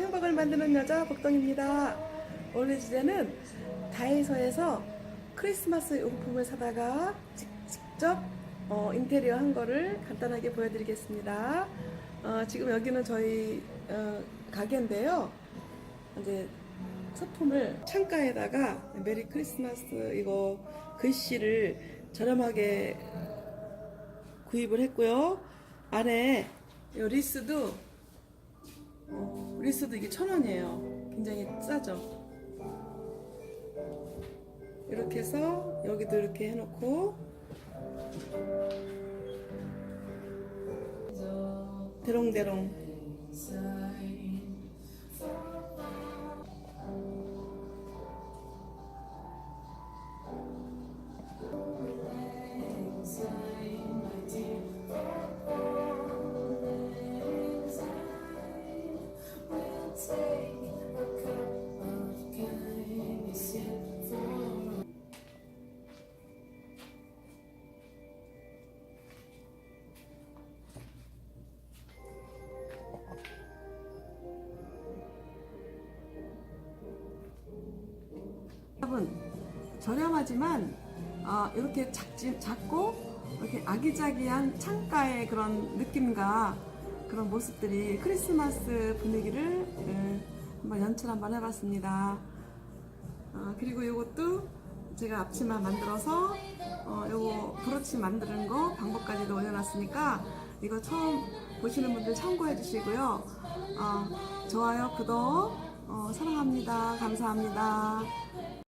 행복을 만드는 여자 복덩입니다. 오늘 주제는 다이소에서 크리스마스 용품을 사다가 직- 직접 어, 인테리어 한 거를 간단하게 보여드리겠습니다. 어, 지금 여기는 저희 어, 가게인데요. 이제 소품을 창가에다가 메리 크리스마스 이거 글씨를 저렴하게 구입을 했고요. 안에 이 리스도 어, 리스도 이게 천 원이에요. 굉장히 싸죠. 이렇게 해서 여기도 이렇게 해놓고 대롱대롱 여러분 저렴하지만 어, 이렇게 작지, 작고 이렇게 아기자기한 창가의 그런 느낌과 그런 모습들이 크리스마스 분위기를 예, 한번 연출 한번 해봤습니다. 어, 그리고 이것도 제가 앞치마 만들어서 어, 요거 브로치 만드는 거 방법까지도 올려놨으니까 이거 처음 보시는 분들 참고해 주시고요. 어, 좋아요, 구독, 어, 사랑합니다. 감사합니다.